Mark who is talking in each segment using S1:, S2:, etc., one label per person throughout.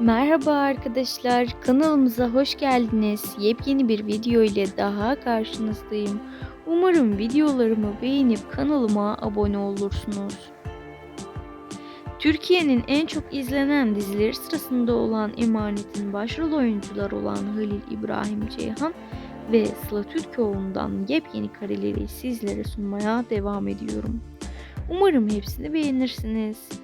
S1: Merhaba arkadaşlar, kanalımıza hoş geldiniz. Yepyeni bir video ile daha karşınızdayım. Umarım videolarımı beğenip kanalıma abone olursunuz. Türkiye'nin en çok izlenen dizileri sırasında olan Emanet'in başrol oyuncuları olan Halil İbrahim Ceyhan ve Sıla Türkoğlu'ndan yepyeni kareleri sizlere sunmaya devam ediyorum. Umarım hepsini beğenirsiniz.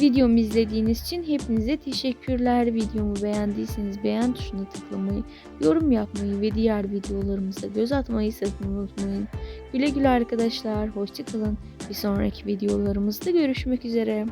S1: Videomu izlediğiniz için hepinize teşekkürler. Videomu beğendiyseniz beğen tuşuna tıklamayı, yorum yapmayı ve diğer videolarımıza göz atmayı sakın unutmayın. Güle güle arkadaşlar. Hoşçakalın. Bir sonraki videolarımızda görüşmek üzere.